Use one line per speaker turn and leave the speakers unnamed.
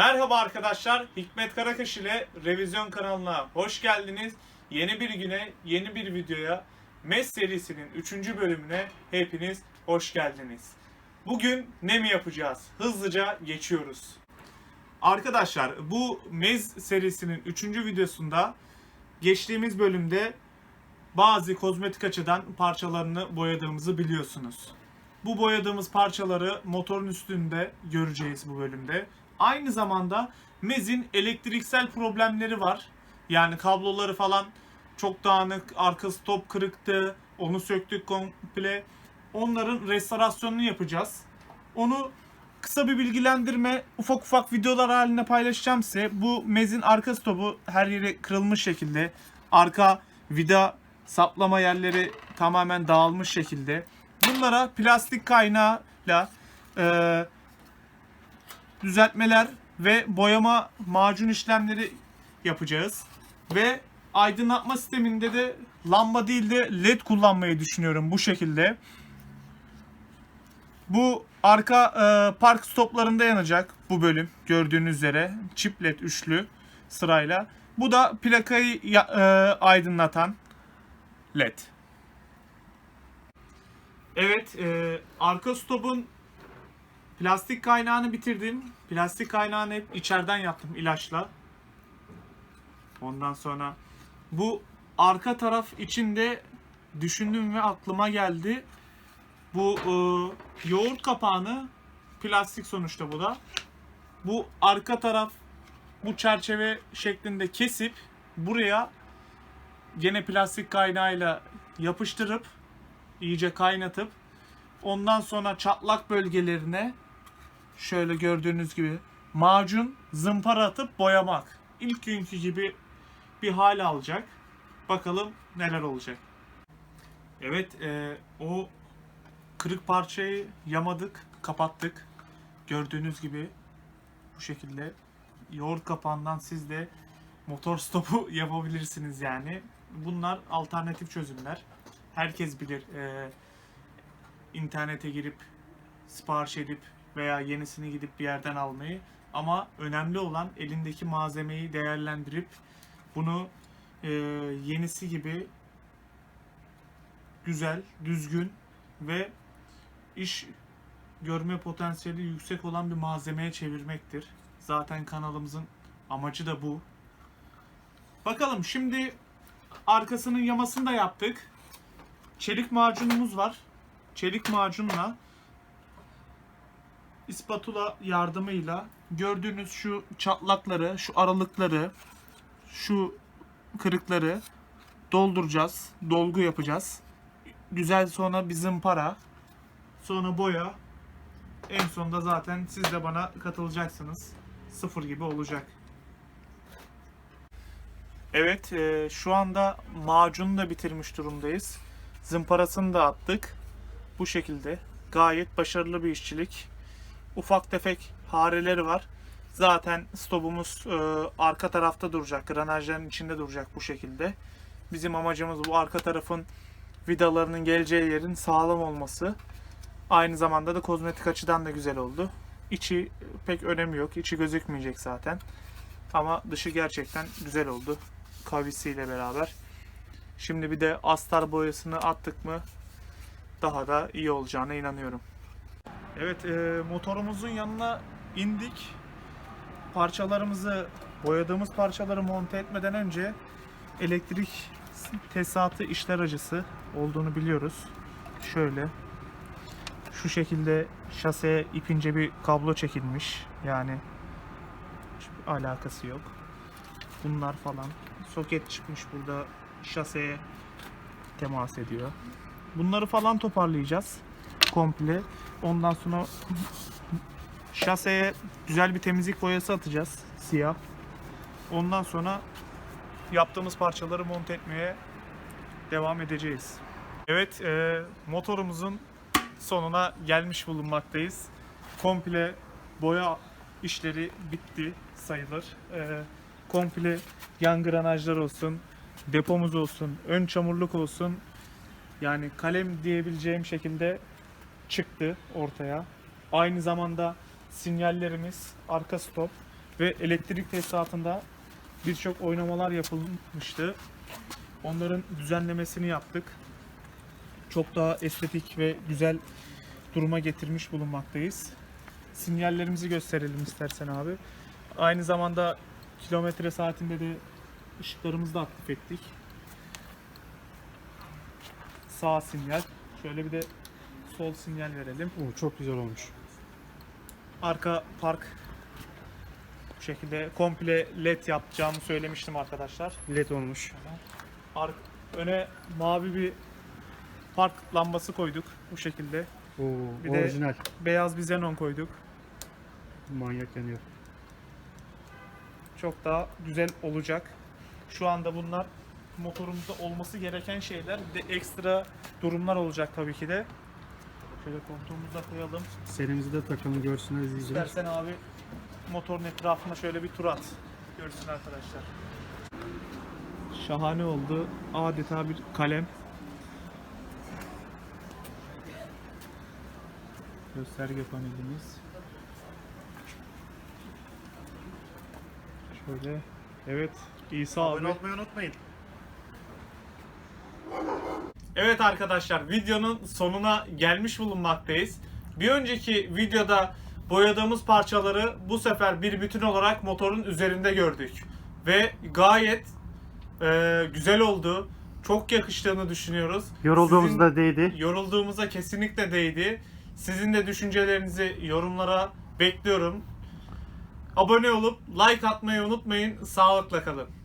Merhaba arkadaşlar, Hikmet Karakaş ile Revizyon kanalına hoş geldiniz. Yeni bir güne, yeni bir videoya, MES serisinin 3. bölümüne hepiniz hoş geldiniz. Bugün ne mi yapacağız? Hızlıca geçiyoruz. Arkadaşlar bu MES serisinin 3. videosunda geçtiğimiz bölümde bazı kozmetik açıdan parçalarını boyadığımızı biliyorsunuz. Bu boyadığımız parçaları motorun üstünde göreceğiz bu bölümde. Aynı zamanda MEZ'in elektriksel problemleri var. Yani kabloları falan çok dağınık, arka stop kırıktı, onu söktük komple. Onların restorasyonunu yapacağız. Onu kısa bir bilgilendirme, ufak ufak videolar haline paylaşacağım size. Bu MEZ'in arka stopu her yeri kırılmış şekilde. Arka vida saplama yerleri tamamen dağılmış şekilde. Bunlara plastik kaynağıyla e, düzeltmeler ve boyama macun işlemleri yapacağız. Ve aydınlatma sisteminde de lamba değil de led kullanmayı düşünüyorum bu şekilde. Bu arka e, park stoplarında yanacak bu bölüm gördüğünüz üzere. Çift led üçlü sırayla. Bu da plakayı e, aydınlatan led. Evet, e, arka stopun plastik kaynağını bitirdim. Plastik kaynağını hep içeriden yaptım ilaçla. Ondan sonra bu arka taraf içinde düşündüm ve aklıma geldi. Bu e, yoğurt kapağını plastik sonuçta bu da. Bu arka taraf bu çerçeve şeklinde kesip buraya gene plastik kaynağıyla yapıştırıp iyice kaynatıp ondan sonra çatlak bölgelerine şöyle gördüğünüz gibi macun zımpara atıp boyamak. İlk günkü gibi bir hal alacak. Bakalım neler olacak. Evet e, o kırık parçayı yamadık, kapattık. Gördüğünüz gibi bu şekilde yoğurt kapağından siz de motor stopu yapabilirsiniz yani. Bunlar alternatif çözümler. Herkes bilir e, internete girip sipariş edip veya yenisini gidip bir yerden almayı. Ama önemli olan elindeki malzemeyi değerlendirip bunu e, yenisi gibi güzel, düzgün ve iş görme potansiyeli yüksek olan bir malzemeye çevirmektir. Zaten kanalımızın amacı da bu. Bakalım şimdi arkasının yamasını da yaptık. Çelik macunumuz var. Çelik macunla ispatula yardımıyla gördüğünüz şu çatlakları, şu aralıkları, şu kırıkları dolduracağız. Dolgu yapacağız. Güzel sonra bir zımpara, sonra boya. En sonunda zaten siz de bana katılacaksınız. Sıfır gibi olacak. Evet, e, şu anda macunu da bitirmiş durumdayız. Zımparasını da attık. Bu şekilde gayet başarılı bir işçilik. Ufak tefek hareleri var. Zaten stopumuz e, arka tarafta duracak. Granajların içinde duracak bu şekilde. Bizim amacımız bu arka tarafın vidalarının geleceği yerin sağlam olması. Aynı zamanda da kozmetik açıdan da güzel oldu. İçi pek önemi yok. İçi gözükmeyecek zaten. Ama dışı gerçekten güzel oldu. Kavisiyle beraber. Şimdi bir de astar boyasını attık mı daha da iyi olacağına inanıyorum. Evet e, motorumuzun yanına indik. Parçalarımızı boyadığımız parçaları monte etmeden önce elektrik tesisatı işler acısı olduğunu biliyoruz. Şöyle şu şekilde şaseye ipince bir kablo çekilmiş. Yani alakası yok. Bunlar falan. Soket çıkmış burada şaseye temas ediyor. Bunları falan toparlayacağız komple. Ondan sonra şaseye güzel bir temizlik boyası atacağız. Siyah. Ondan sonra yaptığımız parçaları monte etmeye devam edeceğiz. Evet, e, motorumuzun sonuna gelmiş bulunmaktayız. Komple boya işleri bitti sayılır. E, komple yan granajlar olsun, depomuz olsun, ön çamurluk olsun. Yani kalem diyebileceğim şekilde çıktı ortaya. Aynı zamanda sinyallerimiz, arka stop Ve elektrik tesisatında birçok oynamalar yapılmıştı. Onların düzenlemesini yaptık. Çok daha estetik ve güzel duruma getirmiş bulunmaktayız. Sinyallerimizi gösterelim istersen abi. Aynı zamanda kilometre saatinde de ışıklarımızı da aktif ettik. Sağ sinyal. Şöyle bir de sol sinyal verelim.
Oo, çok güzel olmuş.
Arka park bu şekilde komple led yapacağımı söylemiştim arkadaşlar.
Led olmuş.
Ar- öne mavi bir park lambası koyduk bu şekilde.
Oo,
Bir de-
orijinal.
Beyaz bir xenon koyduk.
Manyak yanıyor.
Çok daha güzel olacak. Şu anda bunlar motorumuzda olması gereken şeyler. Bir de ekstra durumlar olacak tabii ki de. Şöyle koltuğumuzu da koyalım.
Serimizi de takalım görsünler izleyiciler.
İstersen abi motorun etrafına şöyle bir tur at. Görsün arkadaşlar. Şahane oldu. Adeta bir kalem. Gösterge panelimiz. Şöyle. Evet. İsa abi.
olmayı unutmayın.
Evet arkadaşlar videonun sonuna gelmiş bulunmaktayız. Bir önceki videoda boyadığımız parçaları bu sefer bir bütün olarak motorun üzerinde gördük. Ve gayet e, güzel oldu. Çok yakıştığını düşünüyoruz.
Yorulduğumuzda değdi.
Yorulduğumuza kesinlikle değdi. Sizin de düşüncelerinizi yorumlara bekliyorum. Abone olup like atmayı unutmayın. Sağlıkla kalın.